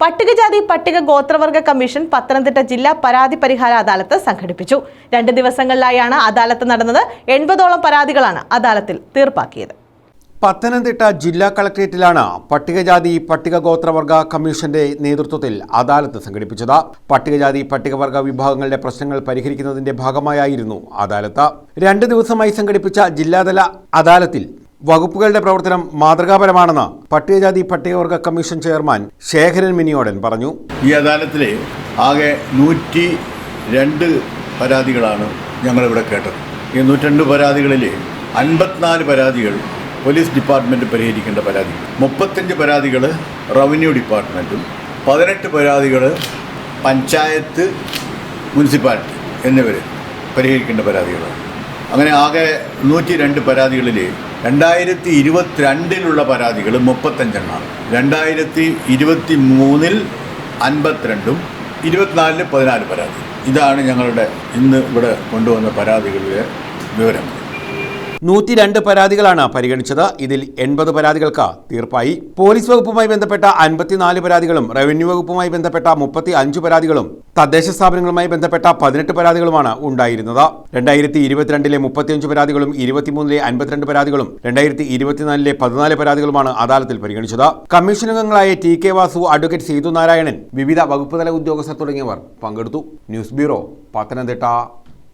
പട്ടികജാതി പട്ടിക ഗോത്രവർഗ കമ്മീഷൻ പത്തനംതിട്ട ജില്ലാ പരാതി പരിഹാര അദാലത്ത് സംഘടിപ്പിച്ചു. രണ്ട് ദിവസങ്ങളിലായാണ് അദാലത്ത് നടന്നത്. എൺപതോളം പരാതികളാണ് അദാലത്തിൽ തീർപ്പാക്കിയത്. പത്തനംതിട്ട ജില്ലാ കളക്ട്രേറ്റിലാണ് പട്ടികജാതി പട്ടികഗോത്രവർഗ കമ്മീഷന്റെ നേതൃത്വത്തിൽ അദാലത്ത് സംഘടിപ്പിച്ചത്. പട്ടികജാതി പട്ടികവർഗ വിഭാഗങ്ങളുടെ പ്രശ്നങ്ങൾ പരിഹരിക്കുന്നതിന്റെ ഭാഗമായായിരുന്നു അദാലത്ത്. രണ്ട് ദിവസമായി സംഘടിപ്പിച്ച ജില്ലാതല അദാലത്തിൽ വകുപ്പുകളുടെ പ്രവർത്തനം മാതൃകാപരമാണെന്ന് പട്ടികജാതി പട്ടികവർഗ കമ്മീഷൻ ചെയർമാൻ ശേഖരൻ മിനിയോടൻ പറഞ്ഞു. ഈ അദാലത്തിലെ ആകെ നൂറ്റി രണ്ട് പരാതികളാണ് ഞങ്ങളിവിടെ കേട്ടത്. ഈ നൂറ്റിരണ്ട് പരാതികളിൽ അൻപത്തിനാല് പരാതികൾ പോലീസ് ഡിപ്പാർട്ട്മെന്റ് പരിഹരിക്കേണ്ട പരാതി മുപ്പത്തഞ്ച് പരാതികൾ റവന്യൂ ഡിപ്പാർട്ട്മെന്റും പതിനെട്ട് പരാതികൾ പഞ്ചായത്ത് മുനിസിപ്പാലിറ്റി എന്നിവർ പരിഹരിക്കേണ്ട പരാതികളാണ്. അങ്ങനെ ആകെ നൂറ്റി രണ്ട് പരാതികളിൽ രണ്ടായിരത്തി ഇരുപത്തിരണ്ടിലുള്ള പരാതികൾ മുപ്പത്തഞ്ചെണ്ണമാണ് രണ്ടായിരത്തി ഇരുപത്തി മൂന്നിൽ അൻപത്തിരണ്ടും ഇരുപത്തിനാലിൽ പതിനാല് പരാതി. ഇതാണ് ഞങ്ങളുടെ ഇന്ന് ഇവിടെ കൊണ്ടുവന്ന പരാതികളിലെ വിവരം. നൂറ്റി രണ്ട് പരാതികളാണ് പരിഗണിച്ചത്. ഇതിൽ എൺപത് പരാതികൾക്ക് തീർപ്പായി. പോലീസ് വകുപ്പുമായി ബന്ധപ്പെട്ട അൻപത്തിനാല് പരാതികളും റവന്യൂ വകുപ്പുമായി ബന്ധപ്പെട്ട മുപ്പത്തി അഞ്ച് പരാതികളും തദ്ദേശ സ്ഥാപനങ്ങളുമായി ബന്ധപ്പെട്ട പതിനെട്ട് പരാതികളുമാണ് ഉണ്ടായിരുന്നത്. രണ്ടായിരത്തി ഇരുപത്തിരണ്ടിലെ മുപ്പത്തിയഞ്ച് പരാതികളും ഇരുപത്തിമൂന്നിലെ അൻപത്തിരണ്ട് പരാതികളും രണ്ടായിരത്തി ഇരുപത്തിനാലിലെ പതിനാല് പരാതികളുമാണ് അദാലത്തിൽ പരിഗണിച്ചത്. കമ്മീഷൻ അംഗങ്ങളായ T K Vasu advocate Sethu Narayanan വിവിധ വകുപ്പുതല ഉദ്യോഗസ്ഥർ തുടങ്ങിയവർ പങ്കെടുത്തു. News bureau Pathanamthitta.